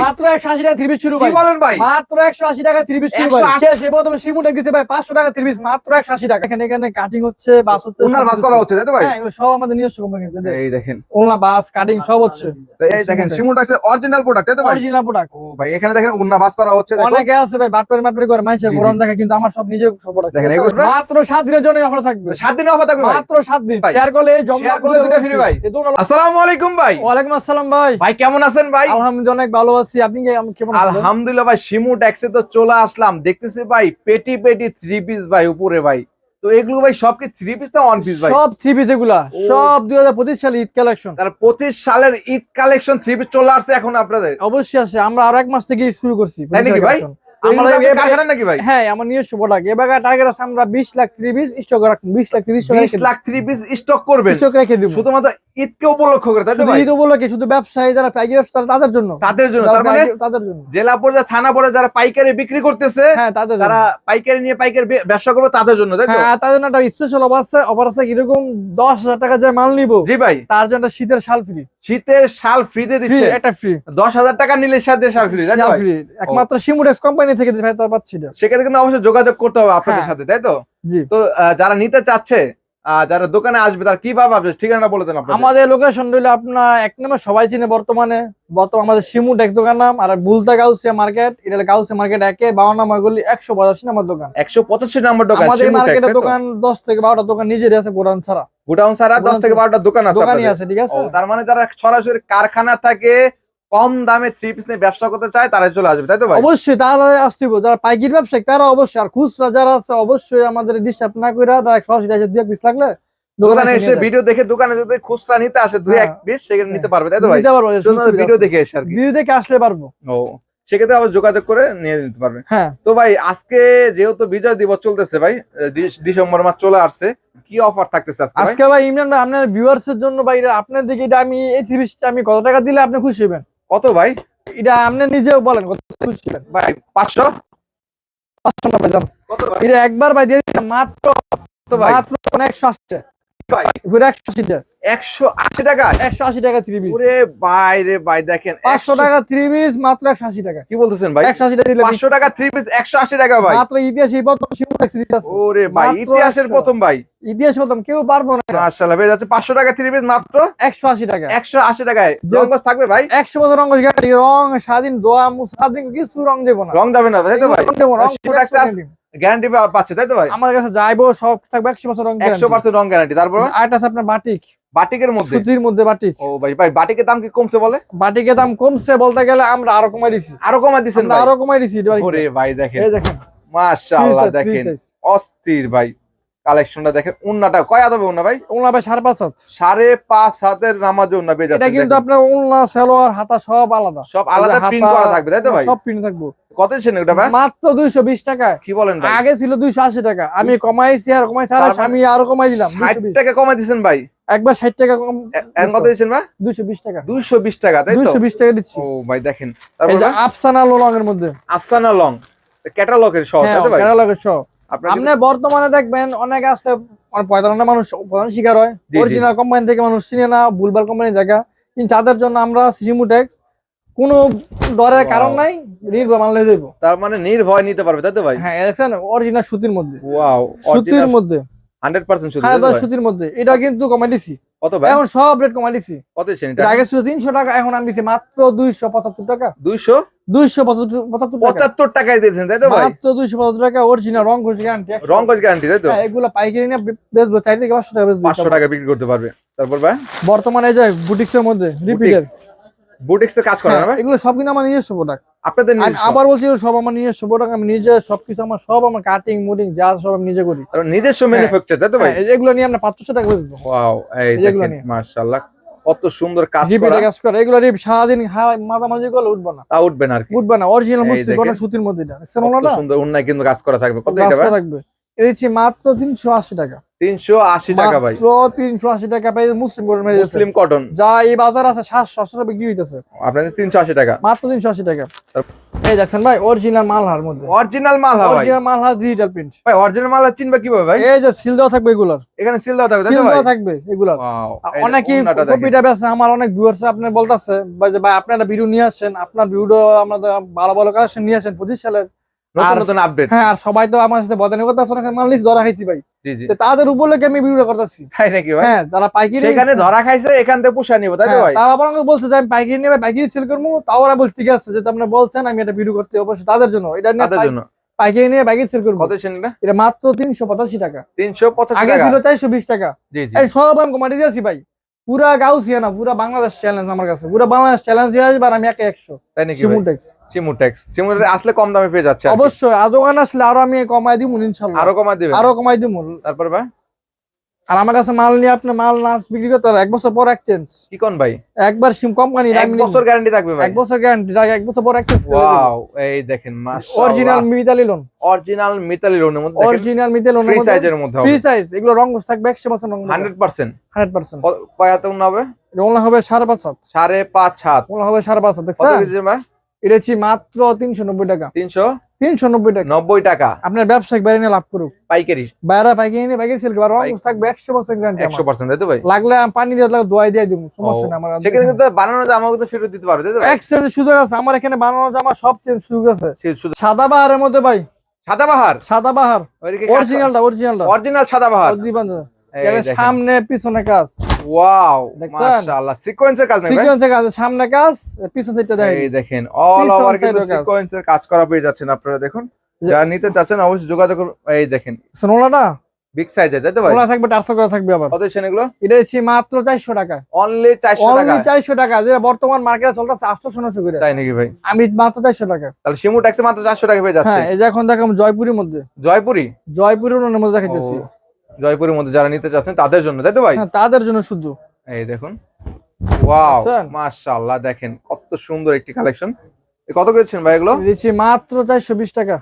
মাত্র একশো আশি টাকা থ্রি শুরু বলেন ভাই? মাত্র একশো আশি টাকা থ্রি শুরু ভাই। 180 কে সে প্রথমে শিমুটা দিচ্ছে ভাই পাঁচশো টাকা থ্রি মাত্র একশো আশি টাকা। এখানে এখানে কাটিং হচ্ছে বাস হচ্ছে ওনার ভাস করা হচ্ছে তাই তো ভাই? সব আমাদের নিজস্ব কোম্পানি এই দেখেন। বাস কাটিং সব হচ্ছে। এই দেখেন সিমুটাক্সের অরিজিনাল প্রোডাক্ট তাই তো ভাই? অরিজিনাল প্রোডাক্ট ও ভাই এখানে দেখেন উন্না ভাস করা হচ্ছে অনেকে আছে ভাই বাটপারি মাটপারি করে মাইছে। গরম দেখে কিন্তু আমার সব নিজের সব product। দেখেন, মাত্র সাত দিনের জন্য অফার থাকবে। সাত দিন অফার থাকবে মাত্র সাত দিন। ভাই, শেয়ার করলে share করলে দুটো ভাই। আসসালামু আলাইকুম ভাই। ওয়ালাইকুম আসসালাম ভাই। ভাই কেমন আছেন ভাই? আলহামদুলিল্লাহ অনেক ভালো আছি আপনি কেমন আলহামদুলিল্লাহ ভাই শিমু ট্যাক্সে তো চলে আসলাম। দেখতেছি ভাই পেটি পেটি থ্রি পিস ভাই উপরে ভাই। তো এগুলো ভাই সব কি থ্রি পিস না ওয়ান পিস ভাই? সব থ্রি পিস এগুলা। সব দুই হাজার পঁচিশ সালে ঈদ কালেকশন তার পঁচিশ সালের ঈদ কালেকশন থ্রি পিস চলে আসছে এখন আপনাদের? অবশ্যই আছে। আমরা আরও এক মাস থেকে শুরু করছি ভাই? হ্যাঁ আমার নিজস্ব প্রোডাক্ট এবার টার্গেট আছে আমরা বিশ লাখ স্টক রাখব। বিশ লাখ তিরিশ লাখ থ্রি পিস স্টক রেখে দিব। শুধুমাত্র ঈদকে উপলক্ষ করে তাই শুধু ঈদ উপলক্ষে শুধু ব্যবসায়ী যারা পাইকারি ব্যবসা তাদের জন্য। তাদের জন্য তার মানে তাদের জন্য। জেলা পর্যায়ে থানা পর্যায়ে যারা পাইকারি বিক্রি করতেছে হ্যাঁ তাদের তারা পাইকারি নিয়ে পাইকারি ব্যবসা করবে তাদের জন্য তাই হ্যাঁ তার জন্য একটা স্পেশাল অফার আছে। অফার আছে দশ হাজার টাকা যে মাল নিবো জি ভাই। তার জন্য শীতের শাল ফ্রি শীতের শাল ফ্রিতে ফ্রি দিচ্ছে। একটা ফ্রি দশ হাজার টাকা নিলে সাথে শাল ফ্রি তাই? ফ্রি একমাত্র সিমুডেক্স কোম্পানি থেকে ভাই তো পাচ্ছি না সেক্ষেত্রে কিন্তু অবশ্যই যোগাযোগ করতে হবে আপনাদের হ্যাঁ। সাথে তাই তো? জি। তো যারা নিতে চাচ্ছে যারা দোকানে আসবে তার কীভাবে আসবে? ঠিকানা বলে দেন আমাদের লোকেশন রইলে আপনার এক নম্বর সবাই চিনে বর্তমানে। বর্তমানে আমাদের শিমু ডেক্স দোকান নাম আর বুলতা গাউসিয়া মার্কেট এটা গাউসিয়া মার্কেট একে বাউন্ন নম্বর গলি একশো পঁচাশি নম্বর দোকান। একশো পঁচাশি নম্বর দোকান আমাদের মার্কেটের? দোকান দশ থেকে বারোটা দোকান নিজেরই আছে গোডাউন ছাড়া। গোডাউন ছাড়া দশ থেকে বারোটা দোকান আছে দোকানই আছে ঠিক আছে? তার মানে যারা সরাসরি কারখানা থাকে কম দামে থ্রি পিস নিয়ে ব্যবসা করতে চায় তারাই চলে আসবে তাই তো ভাই অবশ্যই তারা আসতে যারা পাইকারি ব্যবসায়ী তারা অবশ্যই আর খুচরা যারা আছে অবশ্যই আমাদের ডিস্টার্ব না করে তারা সরাসরি আসে দুই এক পিস লাগলে দোকানে এসে। ভিডিও দেখে দোকানে যদি খুচরা নিতে আসে দুই এক হ্যাঁ। পিস সেখানে নিতে হ্যাঁ। পারবে তাই তো ভাই নিতে পারব ভিডিও দেখে এসে আর ভিডিও দেখে আসলে পারব ও সেক্ষেত্রে আবার যোগাযোগ করে নিয়ে নিতে পারবে হ্যাঁ তো ভাই আজকে যেহেতু বিজয় দিবস চলতেছে ভাই ডিস- ডিসেম্বর মাস চলে আসছে কি অফার থাকতেছে আজকে ভাই? ইমরান ভাই আপনার ভিউয়ার্স এর জন্য ভাই আপনার দিকে আমি এই থ্রিপিসটা আমি কত টাকা দিলে আপনি খুশি হবেন কত ভাই? এটা আপনি নিজেও বলেন কত খুঁজছিলেন ভাই পাঁচশো? পাঁচশো কত ভাই? এটা একবার ভাই দিয়ে দিলাম মাত্র কত ভাই? মাত্র অনেক আশি টাকা পুরো একশো টাকা। টাকা? টাকা থ্রি পিস ওরে ভাই রে ভাই দেখেন পাঁচশো 100 টাকা থ্রি পিস মাত্র একশো আশি টাকা। কি বলতেছেন ভাই? একশো আশি টাকা দিলে পাঁচশো টাকা থ্রি পিস একশো আশি টাকা ভাই। মাত্র ইতিহাসে প্রথম শিশু ট্যাক্সি দিতেছে ওরে ভাই ইতিহাসের প্রথম ভাই। ইতিহাস প্রথম কেউ পারব না মাশাআল্লাহ পেয়ে যাচ্ছে পাঁচশো টাকা থ্রি পিস মাত্র একশো আশি টাকা। একশো আশি টাকায়। যে- থাকবে ভাই? একশো বছর রঙ গাড়ি রং স্বাধীন দোয়া কিছু রং দেবো না। রং যাবে না তাই তো ভাই? রং দেবো রং শিশু আছে? গ্যারান্টি পাচ্ছে তাই তো ভাই? আমার কাছে যাইবো সব থাকবে একশো বছর রং একশো পার্সেন্ট রং গ্যারান্টি তারপর? আরেকটা আছে আপনার বাটিক। বাটিকের মধ্যে? সুতির মধ্যে বাটিক। ও ভাই ভাই বাটিকের দাম কি কমছে বলে? বাটিকের দাম কমছে বলতে গেলে আমরা আরও কমাই দিছি। আরও কমা দিচ্ছেন আমরা ভাই? আরও কমাই দিছি ওরে ভাই দেখেন। এই দেখেন। মাশাআল্লাহ দেখেন। অস্থির ভাই। কালেকশনটা দেখেন উন্নাটা কয় আদবে উন্না ভাই? ওনা ভাই সাড়ে পাঁচ হাত। সাড়ে পাঁচ হাতের নামাজে উন্না পেয়ে এটা কিন্তু। আপনার ওনা সালোয়ার হাতা সব আলাদা। সব আলাদা হাতা, প্রিন্ট করা থাকবে তাই তো ভাই? সব প্রিন্ট থাকব। কত দিচ্ছেন ওটা ভাই? মাত্র দুইশো বিশ টাকায় কি বলেন ভাই? আগে ছিল দুইশো আশি টাকা। আমি কমাইছি আর কমাইছি আর মানে আমি আরও কমাই দিলাম ষাট 220 টাকা কমাই দিচ্ছেন ভাই? একবার ষাট টাকা কম কত ভাই? টাকা। টাকা তাই তো? দুইশো বিশ টাকা দিচ্ছি। ও ভাই দেখেন। এই যে আফসানা লো রঙের মধ্যে। আফসানা লং। ক্যাটালগের সহ হ্যাঁ তাই ভাই? কেরালাগের সহ। আপনি বর্তমানে দেখবেন অনেক আছে অনেক মানুষ প্রধান শিকার হয়। অরিজিনাল কোম্পানি থেকে মানুষ চিনে না ভুলভাল কোম্পানির জায়গা। কিন্তু তাদের জন্য আমরা সিজিমুটেক্স কোনো ডরের কারণ নাই নির্ভর মানলে দেবো তার মানে নির্ভয় নিতে পারবে তাই তো ভাই? হ্যাঁ দেখছেন অরিজিনাল সুতির মধ্যে। ওয়াও সুতির মধ্যে। হান্ড্রেড পার্সেন্ট শুধু হ্যাঁ? সুতির মধ্যে। এটা কিন্তু কমাই দিছি। কত ভাই? এখন সব রেট কমাই দিছি। কত দিচ্ছেন এটা? আগে ছিল তিনশো টাকা এখন আমি দিচ্ছি মাত্র দুইশো পঁচাত্তর টাকা। দুইশো? দুইশো পঁচাত্তর পঁচাত্তর টাকা। পঁচাত্তর টাকায় দিয়েছেন তাই তো ভাই? মাত্র দুইশো পঁচাত্তর টাকা অরিজিনাল রং ঘষি গ্যারান্টি রং কস গ্যারান্টি তাই তো? এগুলো পাইকারি বেচবো থেকে পাঁচশো টাকা বেচবো। পাঁচশো টাকা বিক্রি করতে পারবে। তারপর ভাই? বর্তমানে যে মধ্যে রিপিটের বুটিক্স এর কাজ করে না এগুলো সব কিন্তু আমার নিজস্ব প্রোডাক্ট আপনাদের নিজস্ব। আবার বলছি সব আমার নিজস্ব প্রোডাক্ট আমি নিজে সবকিছু আমার সব আমার কাটিং মুডিং যা সব আমি নিজে করি। নিজস্ব ম্যানুফ্যাকচার তাই তো ভাই? হ্যাঁ, এগুলো নিয়ে আমরা পাঁচশো টাকা বেচবো ওয়াও এই দেখেন মাশাআল্লাহ কত সুন্দর কাজ করা। কাজ করে এগুলো রিপ সারাদিন মাঝামাঝি করলে উঠবো না। তা উঠবে না আর কি। উঠবে না অরিজিনাল মুসলিম। সুতির মধ্যে এটা। সুন্দর উন্নয় কিন্তু কাজ করা থাকবে। কত এটা করা থাকবে। হচ্ছে মাত্র তিনশো আশি টাকা। ভাই। মাত্র তিনশো আশি টাকা পাই মুসলিম কটন যা এই বাজার আছে টাকা বিক্রি হইতেছে। আপনাদের তিনশো আশি টাকা। মাত্র তিনশো আশি টাকা। এই দেখছেন ভাই অরিজিনাল মালহার মধ্যে। অরিজিনাল মাল ভাই। অরিজিনাল মালহার ডিজিটাল প্রিন্ট ভাই অরিজিনাল মাল চিনবে কীভাবে ভাই? এই যে সিল দেওয়া থাকবে এগুলার। এখানে সিল দেওয়া থাকবে সিল দেওয়া থাকবে এগুলার। Wow, অনেকেই কপিটা বেছে আমার অনেক ভিউয়ার্স আপনার বলতাছে ভাই যে ভাই আপনারা ভিডিও নিয়ে আসছেন আপনার ভিডিও আমরা ভালো ভালো কালেকশন নিয়ে আসেন পঁচিশ সালের। আপডেট হ্যাঁ আর সবাই তো আমার সাথে বদানি করতেছে অনেক মাল লিস্ট ধরা খাইছি ভাই। তাদের উপলক্ষে আমি ভিডিও করতেছি। তাই নাকি ভাই? হ্যাঁ তারা পাইকারি সেখানে ধরা খাইছে এখান থেকে পুষা নিব তাই তো হ্যাঁ, ভাই? তারা আবার আমাকে বলছে যে আমি পাইকারি নেবে পাইকারি সেল করব তাও ওরা বলছে ঠিক আছে আপনি বলছেন আমি এটা ভিডিও করতে অবশ্যই তাদের জন্য। এটা নিয়ে তাদের জন্য। পাইকারি নিয়ে পাইকারি সেল করব। কত শ্রেণীটা? এটা মাত্র তিনশো পঁচাশি টাকা। তিনশো পঁচাশি আগে ছিল চারশো বিশ টাকা। এই সব আমি কমাটি দিয়েছি ভাই। পুরা গাউসিয়া না পুরা বাংলাদেশ চ্যালেঞ্জ আমার কাছে। পুরা বাংলাদেশ চ্যালেঞ্জ হয়ে আসবে আর আমি একে একশো। তাই নাকি সিমুটেক্স সিমুটেক্স সিমুটেক্স আসলে কম দামে পেয়ে যাচ্ছে অবশ্যই আর দোকান আসলে আরও আমি কমাই দিব ইনশাল্লাহ। আরও কমাই দিবে আরও কমাই দিব তারপর ভাই? আর আমার কাছে মাল নিয়ে আপনি মাল না বিক্রি করতে এক বছর পর এক্সচেঞ্জ কি কোন ভাই? একবার সিম কোম্পানি এক বছর গ্যারান্টি থাকবে ভাই। এক বছর গ্যারান্টি এক বছর পর এক্সচেঞ্জ ওয়াও এই দেখেন মাশাআল্লাহ। Original Mitali lawn original Mitali লোনের মধ্যে অরিজিনাল মিতালি লোন ফ্রি সাইজের মধ্যে ফ্রি সাইজ এগুলো রং থাকবে একশো পার্সেন্ট রং 100% হান্ড্রেড পার্সেন্ট? কয়াতে উন হবে? ওগুলো হবে সাড়ে পাঁচ সাত। সাড়ে পাঁচ সাত। ওগুলো হবে সাড়ে পাঁচ সাত কত কেজি ভাই? এটা হচ্ছে মাত্র তিনশো নব্বই টাকা। তিনশো? টাকা। নব্বই টাকা। আপনার ব্যবসায়িক বাইরে লাভ করুক। পাইকারি। বাইরে পাইকারি নিয়ে পাইকারি সেল করবে। রং থাকবে একশো পার্সেন্ট গ্যারান্টি একশো পার্সেন্ট তাই তো ভাই? লাগলে আমি পানি দিয়ে লাগলে দোয়াই দিয়ে দিব সমস্যা ও, আমার। সেখানে কিন্তু বানানো জামা কিন্তু ফেরত দিতে পারবে তাই তো ভাই? সুযোগ আছে আমার এখানে বানানো জামা সব চেঞ্জ সুযোগ আছে। সাদা বাহারের মধ্যে ভাই। সাদা বাহার সাদা বাহার অরিজিনালটা অরিজিনালটা অরিজিনাল সাদা বাহার সামনে পিছনে কাজ। ওয়াও? মাশাআল্লাহ সিকোয়েন্সের কাজ সিকোয়েন্সের কাজ সামনে কাজ পিছন দিকটা দেখাই এই দেখেন অল ওভার কিন্তু। সিকোয়েন্সের কাজ। করা পেয়ে যাচ্ছেন আপনারা দেখুন। যারা নিতে চাচ্ছেন অবশ্যই যোগাযোগ এই দেখেন। সোনাটা বিগ সাইজের তাই তো ভাই? ওলা থাকবে টার্সো করা থাকবে আবার। কত সেন এগুলো? এটা হচ্ছে মাত্র চারশো টাকা। অনলি চারশো অনলি টাকা চারশো টাকা যেটা বর্তমান মার্কেটে চলতেছে আটশো নশো করে। তাই নাকি ভাই? আমি মাত্র চারশো টাকা। তাহলে শিমু ট্যাক্সে মাত্র চারশো টাকা পেয়ে যাচ্ছে। হ্যাঁ এই যে এখন দেখাম জয়পুরের মধ্যে। জয়পুরি জয়পুরের মধ্যে দেখাইতেছি। জয়পুরের মধ্যে যারা নিতে চাচ্ছেন তাদের জন্য তাই তো ভাই? হ্যাঁ তাদের জন্য শুধু এই দেখুন। ওয়াও দেখছেন? মাশাআল্লাহ দেখেন কত সুন্দর একটি কালেকশন। কত করেছেন ভাই এগুলো? মাত্র চারশো বিশ টাকা।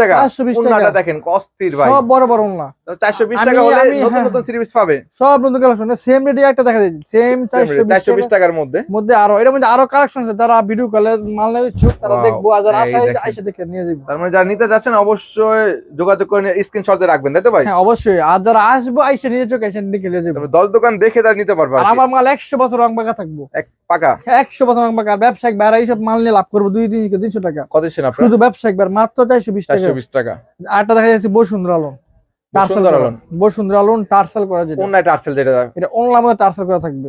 টাকা। 420 টাকা। দেখেন অস্থির ভাই। সব বড় বড় ওনা চারশো টাকা হলে নতুন হ্যাঁ। নতুন সিরিজ পাবে। সব নতুন কালেকশন সেম রেডি একটা দেখা যাচ্ছে সেম চারশো চারশো বিশ বিশ টাকার মধ্যে। মধ্যে আরও এর মধ্যে আরও কালেকশন আছে যারা ভিডিও কলে মাল নেবে ইচ্ছুক তারা দেখব। আর যারা এই আইসা দেখে নিয়ে যাব তার মানে যারা নিতে যাচ্ছেন অবশ্যই যোগাযোগ করে স্ক্রিনশটে রাখবেন তাই তো ভাই? হ্যাঁ অবশ্যই। আর যারা আসব আইসা চোখে দেখে নিয়ে যাব তবে দশ দোকান দেখে তারা নিতে পারবে আর আমার মাল একশো বছর রং পাকা থাকব। এক পাকা? একশো বছর রং পাকা। ব্যবসায়িক বাইরে এইসব মাল নিয়ে লাভ করব দুই তিন তিনশো টাকা। কত শুধু ব্যবসায়িক বার মাত্র চারশো বিশ টাকা। বিশ টাকা। আরটা দেখা যাচ্ছে বসুন্ধরা লোন বসুন্ধরা করা। loan। বসুন্ধরা লোন টার্সেল করা যেটা। অন্য টার্সেল যেটা। এটা অনলাইন মধ্যে টার্সেল করা থাকবে।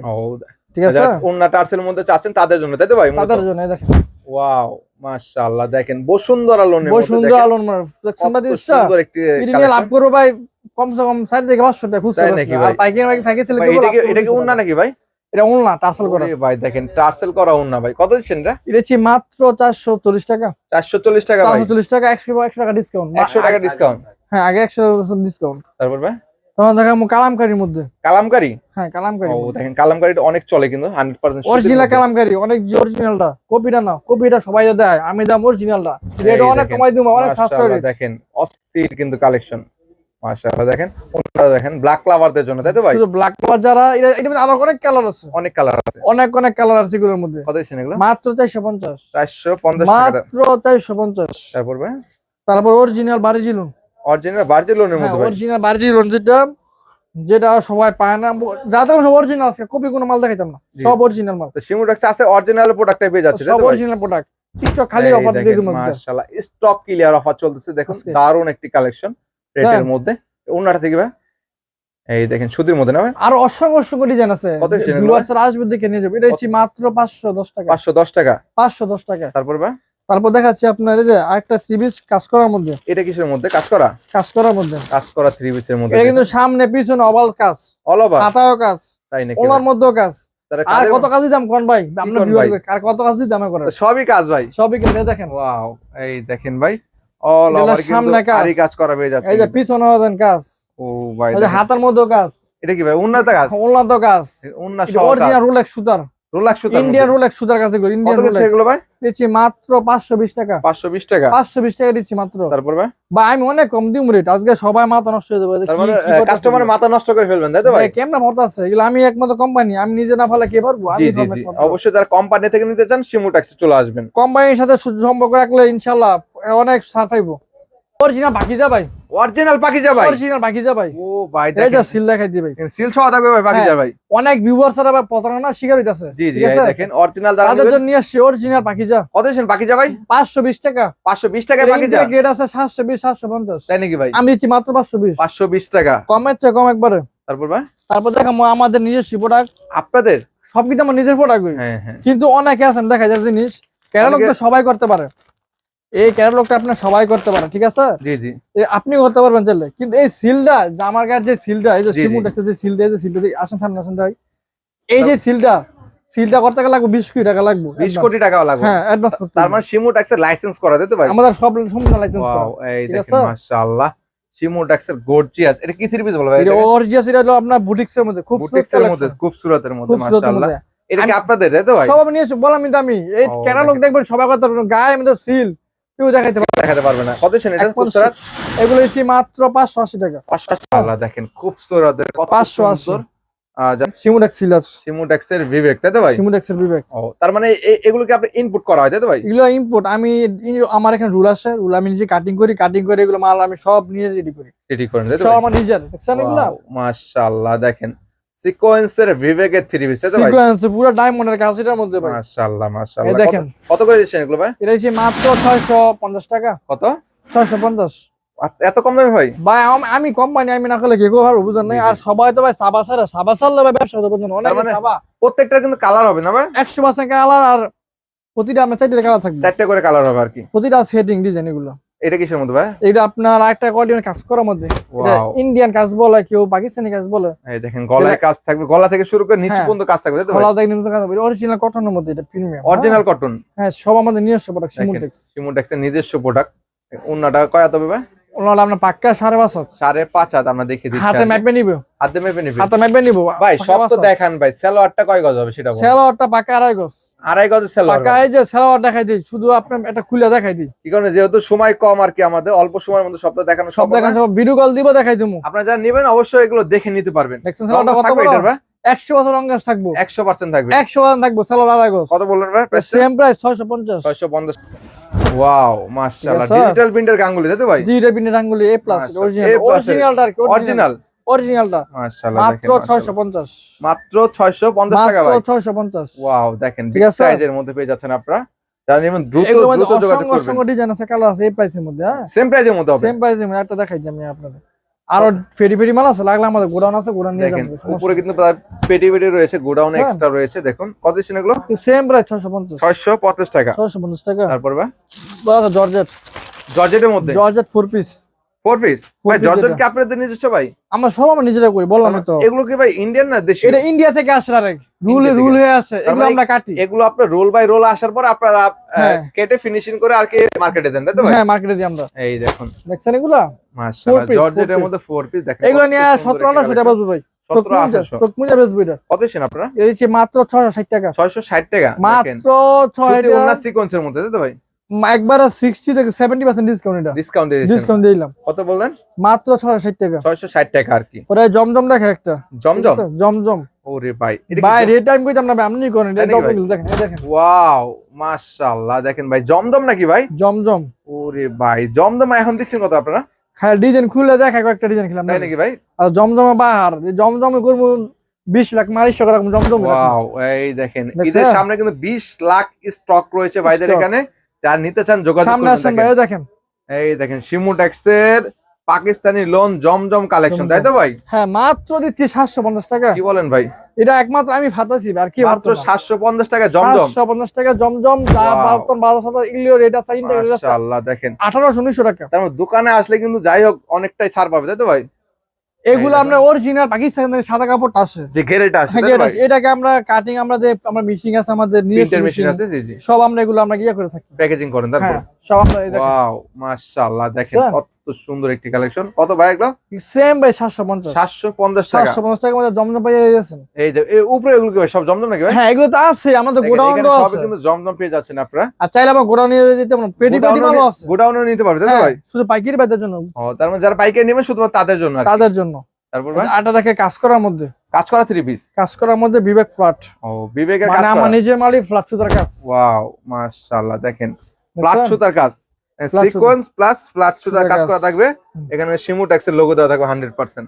ঠিক আছে? অন্য টার্সেল মধ্যে চাচ্ছেন তাদের জন্য তাই তো ভাই? তাদের জন্য দেখেন। ওয়াও মাশাআল্লাহ দেখেন বসুন্ধরা লোনের বসুন্ধরা লোন মানে সুন্দর একটি লাভ। করব ভাই কমসে কম সাইড থেকে পাঁচশো টাকা খুচরা নাকি। আর পাইকারি এটা কি লাভ করব এটা কি 200 উন্না নাকি ভাই? এটা অনলাইন টার্সেল করা। ভাই দেখেন টার্সেল করা উন্না ভাই। কত দিচ্ছেন এটা? এটা হচ্ছে মাত্র চারশো চল্লিশ টাকা। চারশো চল্লিশ টাকা ভাই। চারশো চল্লিশ টাকা একশো একশো টাকা ডিসকাউন্ট একশো টাকা ডিসকাউন্ট হ্যাঁ আগে একশো ডিসকাউন্ট তারপর ভাই? তখন দেখা কালামকারির মধ্যে। কালামকারি? হ্যাঁ কালামকারি। ও দেখেন কালামকারিটা অনেক চলে কিন্তু হান্ড্রেড পার্সেন্ট অরিজিনাল কালামকারি অনেক অরিজিনালটা কপিটা না কপিটা সবাই দেয় আমি দাম অরিজিনালটা রেট অনেক কমাই দিব অনেক সাশ্রয় দেখেন অস্থির কিন্তু কালেকশন মাশাআল্লাহ দেখেন কোনটা দেখেন ব্ল্যাক লাভারদের জন্য তাই তো ভাই? শুধু ব্ল্যাক কালার যারা এটা মধ্যে আরও অনেক কালার আছে। অনেক কালার আছে। অনেক অনেক কালার আছে এগুলোর মধ্যে। কত দিচ্ছেন এগুলো? মাত্র চারশো পঞ্চাশ। চারশো পঞ্চাশ টাকা দাম। মাত্র চারশো পঞ্চাশ। তারপর ভাই তারপর অরিজিনাল লোন অরিজিনাল বার্জেলোনের মধ্যে ভাই। অরিজিনাল লোন যেটা যেটা সবাই পায় না। যাতে সব অরিজিনাল আছে কপি কোনো মাল দেখাইতাম না। সব অরিজিনাল মাল। তো শিমু ডাক্স আছে অরিজিনাল প্রোডাক্টটাই পেয়ে যাচ্ছে সব অরিজিনাল প্রোডাক্ট টিকটক খালি অফার দিয়ে দেখেন, মাশাআল্লাহ স্টক ক্লিয়ার অফার চলতেছে। দেখুন আজকে। দারুণ একটি কালেকশন মধ্যে। থেকে এই দেখেন সুতির মধ্যে না আর অসংখ্য অসংখ্য ডিজাইন আছে। আসবে দেখে নিয়ে যাবে। এটা হচ্ছে মাত্র পাঁচশো দশ টাকা। পাঁচশো দশ টাকা। পাঁচশো দশ টাকা। তারপর ভাই? তারপর দেখাচ্ছি আপনার এই যে আরেকটা থ্রি পিস কাজ করার মধ্যে। এটা কিসের মধ্যে? কাজ করা? কাজ করার মধ্যে। কাজ করা থ্রি পিসের মধ্যে। এটা কিন্তু সামনে পিছনে অবাল কাজ। অল ওভার কাজ। তাই নাকি ওনার মধ্যেও কাজ। আর কত কাজই দাম কোন ভাই? আপনার আর কত কাজই দামে করে সবই কাজ ভাই। সবই কিন্তু দেখেন। ওয়াও এই দেখেন ভাই। অল ওভার সামনে কাজ। আরই কাজ করা পেয়ে যাচ্ছে। এই যে পিছনে কাজ। ও ভাই এই যে হাতার মধ্যেও কাজ। এটা কি ভাই? উন্নত কাজ। উন্নত কাজ। উন্নত সহ কাজ। অরিজিনাল রোলেক্স সুতার। রোলাক্স ইন্ডিয়ান রোলেক্স সুতার কাছে করি ইন্ডিয়ান করছে এগুলো ভাই? দিচ্ছি মাত্র পাঁচশো বিশ টাকা। টাকা? দিচ্ছি মাত্র। তারপর ভাই? আমি অনেক কম দিম রেট আজকে সবাই মাথা নষ্ট হয়ে যাবে। মাথা নষ্ট করে ফেলবেন তাই তো ভাই? ভাই, কেমনে ভরতে আছে? এগুলো আমি একমাত্র কোম্পানি আমি নিজে না ফেলে কে পারব? আমি অবশ্যই যারা কোম্পানি থেকে নিতে চান সিমুটাক্সে চলে আসবেন। কোম্পানির সাথে সম্পর্ক রাখলে ইনশাল্লাহ অনেক সার পাইবো। অরিজিনাল বাকি যা ভাই। অরিজিনাল পাকিজা ভাই। অরিজিনাল যা ভাই। ও ভাই এই যে সিল দেখাই দি ভাই। সিল সহ থাকবে ভাই পাকিজা ভাই। অনেক ভিউয়ার সারা ভাই প্রতারণা শিকার হইতাছে জি জি দেখেন অরিজিনাল তাদের জন্য নিয়ে আসছি অরিজিনাল যা কত দিয়েছেন পাকিজা ভাই? পাঁচশো বিশ টাকা। পাঁচশো বিশ টাকা পাকিজা? গ্রেড আছে সাতশো বিশ সাতশো পঞ্চাশ। তাই নাকি ভাই? আমি দিচ্ছি মাত্র পাঁচশো বিশ। পাঁচশো বিশ টাকা। কমের চেয়ে কম একবারে। তারপর ভাই? তারপর দেখো আমাদের নিজস্ব প্রোডাক্ট আপনাদের? সব কিন্তু আমার নিজের প্রোডাক্ট হ্যাঁ হ্যাঁ। কিন্তু অনেকে আছেন দেখা যায় জিনিস ক্যাটালগ তো সবাই করতে পারে। এই ক্যাটালগটা আপনার সবাই করতে পারে ঠিক আছে? জি জি। আপনি করতে পারবেন চাইলে। কিন্তু এই সিলটা যে আমার গায়ের যে সিলটা এই যে। সিমুট আছে যে সিলটা এই যে সিলটা দিয়ে- আসেন সামনে আসেন ভাই। এই যে সিলটা সিলটা করতে গেলে লাগবে? বিশ কোটি টাকা লাগবে বিশ advance। কোটি টাকা লাগবে। হ্যাঁ অ্যাডভান্স করতে তার। মানে সিমুটাক্সের লাইসেন্স করা তাই তো ভাই? আমাদের সব সম্পূর্ণ লাইসেন্স করা এই দেখেন? মাশাআল্লাহ। সিমুটাক্সের গর্জিয়াস এটা কি থ্রি পিস বলো ভাই? এটা অরিজিনাল এটা হলো আপনার বুটিক্সের মধ্যে খুব বুটিক্সের মধ্যে খুব সুরতের মধ্যে মাশাআল্লাহ। এটা কি আপনাদের তাই তো ভাই? সব আমি নিয়েছি বললাম কিন্তু আমি এই ক্যাটালগ দেখবেন সবাই করতে পারবেন। গায়ে আমাদের সিল কেউ দেখাইতে পারবে দেখাতে পারবে না। কত সেন এটা। সুরত এগুলো দিচ্ছি মাত্র পাঁচশো আশি টাকা। মাশাআল্লাহ দেখেন খুব সুরতের কত 580 সুন্দর। সিমুডেক্স সিল বিবেক তাই তো ভাই? সিমুডেক্সের বিবেক ও তার মানে হয় আমি আমার এখানে রুল আছে রুল আমি নিজে কাটিং করি কাটিং করে এগুলো মাল আমি সব নিয়ে রেডি করি। রেডি করেন সব আমার নিজের দেখেন। সিকোয়েন্সের বিবেকের থ্রি পিস সিকোয়েন্স পুরো ডায়মন্ডের মধ্যে ভাই। মাশাআল্লাহ এই দেখেন। কত- করে দিচ্ছেন এগুলো ভাই? এটা হচ্ছে মাত্র ছয়শো পঞ্চাশ টাকা। কত? ছয়শো পঞ্চাশ। আ- এত কম দামে ভাই? ভাই আম- কোম্পানি আমি না কেউ পারব বুঝেন নাই আর সবাই তো ভাই সাবা সারা সাবা সারলে ভাই ব্যবসা করতে বুঝেন অনেক মানে- সাবা। প্রত্যেকটা কিন্তু কালার হবে না ভাই? একশো পার্সেন্ট কালার আর প্রতিটা চারটে কালার থাকবে। চারটে করে কালার হবে আর কি। প্রতিটা সেটিং ডিজাইন এগুলো। এটা কিসের মধ্যে ভাই? এটা আপনার আরেকটা কোয়ালিটির কাজ করার মধ্যে। ইন্ডিয়ান কাজ বলে কেউ পাকিস্তানি কাজ বলে। এই দেখেন গলায় কাজ থাকবে গলা থেকে শুরু করে নিচে হ্যাঁ। পর্যন্ত কাজ থাকবে গলা থেকে নিচে কাজ হবে অরিজিনাল কটনের মধ্যে এটা প্রিমিয়াম অরিজিনাল কটন হ্যাঁ সব আমাদের নিজস্ব প্রোডাক্ট সিমোটেক্স সিমুটেক্স সিমোটেক্সের নিজস্ব প্রোডাক্ট উন্নাটা কয় হবে ভাই? ওনারা আপনার পাক্কা সাড়ে পাঁচ হাত? সাড়ে পাঁচ হাত আমরা দেখে দিচ্ছি। হাতে কি। হাতে নিবে? হাতে নিবো? ভাই সব তো। দেখান ভাই। সালোয়ারটা কয় গজ হবে সেটা সেলোয়ারটা পাকা আড়াই গজ। আড়াই গজের সালোয়ার পাকা এই যে সেলোয়ার দেখাই দিই শুধু এটা খুলে দেখাই দিই। কি কারণে? যেহেতু সময় কম আর কি আমাদের অল্প সময়ের মধ্যে সবটা দেখানো সব দেখান ভিডিও কল দিব দেখাই দিবো আপনারা যারা নেবেন অবশ্যই এগুলো দেখে নিতে পারবেন। দেখছেন সেলোয়ারটা কত বড় ভাই? একশো বছর অঙ্গাস থাকব। একশো পার্সেন্ট থাকবে। একশো বছর থাকব সেলোয়ার আড়াই গজ। কত বললেন ভাই? সেম প্রাইস ছয়শো পঞ্চাশ। ছয়শো পঞ্চাশ। ওয়াও মাশাআল্লাহ। ডিজিটাল প্রিন্টার গাঙ্গুলি তাই তো ভাই? Digital printer A plus original অরিজিনালটা আর কি অরিজিনাল অরিজিনালটা মাশাআল্লাহ মাত্র দেখেন ছয়শো মাশাআল্লাহ। পঞ্চাশ। মাত্র 650 টাকা ভাই। মাত্র পঞ্চাশ। ওয়াও দেখেন বিগ সাইজের মধ্যে পেয়ে যাচ্ছেন আপনারা। যারা নেবেন দ্রুত দ্রুত যোগাযোগ অসংখ্য অসংখ্য ডিজাইন আছে কালার আছে এই প্রাইসের মধ্যে হ্যাঁ? সেম প্রাইজের মধ্যে হবে। সেম প্রাইসের মধ্যে একটা দেখাই দিই আমি আপনাদের। আরও ফেরি ফেরি মাল আছে লাগলে আমাদের গোডাউন আছে গোডাউন নিয়ে যাবেন উপরে কিন্তু পেটি পেটি রয়েছে গোডাউন হ্যাঁ। এক্সট্রা রয়েছে দেখুন কত দিচ্ছেন এগুলো? সেম প্রায় ছয়শো পঞ্চাশ। 650 টাকা। ছয়শো পঞ্চাশ টাকা। তারপর বা? জর্জেট। জর্জেটের মধ্যে? Georgette four piece four piece ভাই piece কি আপনাদের নিজস্ব ভাই? আমরা সব আমরা নিজেরা করি বললাম তো। এগুলো কি ভাই ইন্ডিয়ান না দেশি? এটা ইন্ডিয়া থেকে আসে আরেক। রুল রুল হয়ে আসে এগুলো মানে আমরা কাটি। এগুলো আপনার রোল বাই রোল আসার পর আপনারা হ্যাঁ। কেটে ফিনিশিং করে আর কি মার্কেটে দেন তাই তো ভাই? হ্যাঁ মার্কেটে দিই আমরা। এই দেখুন। দেখছেন এগুলা? মাশাআল্লাহ piece, four জর্জেটের piece। মধ্যে ফোর পিস দেখেন এগুলো নিয়ে সুন্দর সতেরো একটা আঠাশো টাকা collection। বাজবে ভাই। 17 চোখ 1800 চোখ মুজা বেচবো এটা। কত দিচ্ছেন আপনারা? এটা দিচ্ছি মাত্র ছয়শো ষাট টাকা। 660 টাকা দেখেন। মাত্র ছয় সিকোয়েন্সের মধ্যে তাই তো ভাই? একবার সিক্সটি থেকে সেভেন্টি পার্সেন্ট ডিসকাউন্ট এটা। ডিসকাউন্ট দিয়ে ডিসকাউন্ট দিলাম। কত বললেন? মাত্র ছয়শো ষাট টাকা। 660 টাকা আর কি। ওরা জমজম দেখে একটা। জমজম? জমজম। ওরে ভাই ভাই রেট টাইম কইতাম না ভাই আপনি করেন এটা নাকি দেখেন দেখেন। ওয়াও মাশাআল্লাহ দেখেন ভাই জমজম নাকি ভাই? জমজম। ওরে ভাই জমজম এখন দিচ্ছেন কত আপনারা? খালি ডিজাইন খুলে দেখা কয়েকটা ডিজাইন খেলাম। তাই নাকি ভাই? আর জমজমে বাহার জমজমে করব বিশ লাখ মারিশ টাকা জমজম ওয়াও এই দেখেন? ঈদের সামনে কিন্তু 20 লাখ স্টক রয়েছে ভাইদের এখানে। যারা নিতে চান যোগাযোগ সামনে আসেন দেখেন। ভাই এই দেখেন। এই দেখেন শিমুটেক্সের পাকিস্তানি লোন জমজম কালেকশন। তাই তো ভাই? হ্যাঁ মাত্র দিচ্ছি সাতশো পঞ্চাশ টাকা। কি বলেন ভাই? এটা একমাত্র আমি ফাটাছি আর কি মাত্র সাতশো পঞ্চাশ টাকা জমজম। সাতশো পঞ্চাশ টাকা জমজম যা. বারতন বাজার সাথে এগুলো রেট আছে। মাশাআল্লাহ দেখেন। আঠারোশো উনিশশো টাকা। তার মানে দোকানে আসলে কিন্তু যাই হোক অনেকটাই ছাড় পাবে তাই তো ভাই? এগুলো দেখেন। আমরা অরিজিনাল পাকিস্তান থেকে সাদা কাপড়টা আসে যে ঘেরেটা আছে হ্যাঁ। এটাকে আমরা কাটিং আমরা যে আমরা মেশিন আছে আমাদের নিজস্ব মেশিন আছে জি জি সব আমরা এগুলো আমরা ইয়ে করে থাকি প্যাকেজিং করেন তারপর হ্যাঁ সব আমরা এই দেখেন ওয়াও মাশাআল্লাহ দেখেন। কত সুন্দর একটি কালেকশন। কত ভাই এগুলো? সেম ভাই সাতশো পঞ্চাশ। সাতশো পঞ্চাশ টাকা। সাতশো পঞ্চাশ টাকা মধ্যে জমজম পেয়ে যাচ্ছেন। এই যে উপরে এগুলো কি ভাই? সব জমজম নাকি ভাই? হ্যাঁ এগুলো তো আছে আমাদের গোডাউন এখানে আছে। সবই কিন্তু জমজম পেয়ে যাচ্ছেন আপনারা। আর চাইলে আমার গোডাউন নিয়ে যেতে পারেন পেটি পেটি মালও আছে। গোডাউনও নিতে পারবে তাই তো হ্যাঁ, ভাই? শুধু পাইকারি বেদের জন্য। ও তার মানে যারা পাইকারি নেবেন শুধুমাত্র তাদের জন্য আর তাদের জন্য। তারপর ভাই? আটা দেখে কাজ করার মধ্যে। কাজ করা থ্রি পিস কাজ করার মধ্যে বিবেক ফ্ল্যাট। ও বিবেকের কাজ মানে আমার নিজের মালিক ফ্ল্যাট সুতার কাজ। ওয়াও মাশাআল্লাহ দেখেন। ফ্ল্যাট সুতার কাজ। সিকোয়েন্স প্লাস ফ্ল্যাট কাজ। করা থাকবে। এখানে শিমু ট্যাক্সের লোগো দেওয়া থাকবে হান্ড্রেড পার্সেন্ট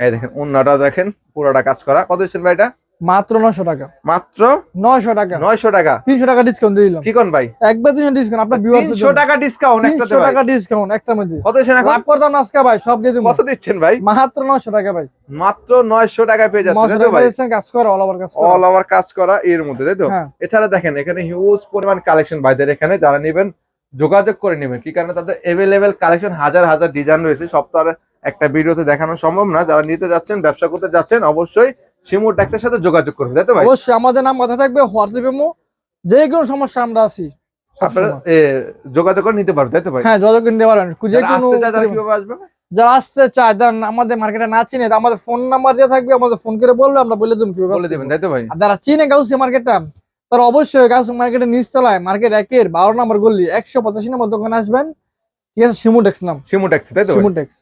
এই দেখেন অন্যটা দেখেন পুরোটা কাজ করা। কত দিচ্ছেন ভাই এটা? মাত্র নশো টাকা। মাত্র নয়শো টাকা। নয়শো টাকা। তিনশো টাকা ডিসকাউন্ট দিয়ে দিলাম। কি কোন ভাই? একবার তিনশো ডিসকাউন্ট আপনার তিনশো টাকা ডিসকাউন্ট তিনশো টাকা ডিসকাউন্ট একটা মধ্যে। কত লাভ করতাম আজকে ভাই সব দিয়ে দিব। কত দিচ্ছেন ভাই? মাত্র নয়শো টাকা ভাই। মাত্র নয়শো টাকায় পেয়ে যাচ্ছে নয়শো তাই তো টাকা ভাই? কাজ করা অল ওভার কাজ অল ওভার কাজ করা এর মধ্যে তাই তো? হ্যাঁ। এছাড়া দেখেন এখানে হিউজ পরিমাণ কালেকশন ভাইদের এখানে যারা নেবেন যোগাযোগ করে নেবেন কি কারণে তাদের এভেলেবেল কালেকশন হাজার হাজার ডিজাইন রয়েছে। সব তো আর একটা ভিডিওতে দেখানো সম্ভব না। যারা নিতে যাচ্ছেন ব্যবসা করতে যাচ্ছেন অবশ্যই শিমুর ট্যাক্সের সাথে যোগাযোগ করবেন তাই তো ভাই? অবশ্যই আমাদের নাম কথা থাকবে হোয়াটসঅ্যাপ এমো যে কোনো সমস্যা আমরা আছি আপনারা যোগাযোগ করে নিতে পারবেন তাই তো ভাই? হ্যাঁ যোগাযোগ করে নিতে পারেন। যে কোনো কীভাবে আসবে? যারা আসতে চায় যারা আমাদের মার্কেটে না চিনে আমাদের ফোন নাম্বার দেওয়া থাকবে আমাদের ফোন করে বললে আমরা বলে দেবো কীভাবে বলে দেবেন তাই তো ভাই? যারা চিনে গাউসি মার্কেটটা তারা অবশ্যই কাজ মার্কেটের নিচ তলায় মার্কেট একের বারো নম্বর গল্লি একশো পঁচাশি নম্বর দোকানে আসবেন। ঠিক আছে সিমুটেক্স নাম। সিমুটেক্স তাই তো সিমুটেক্স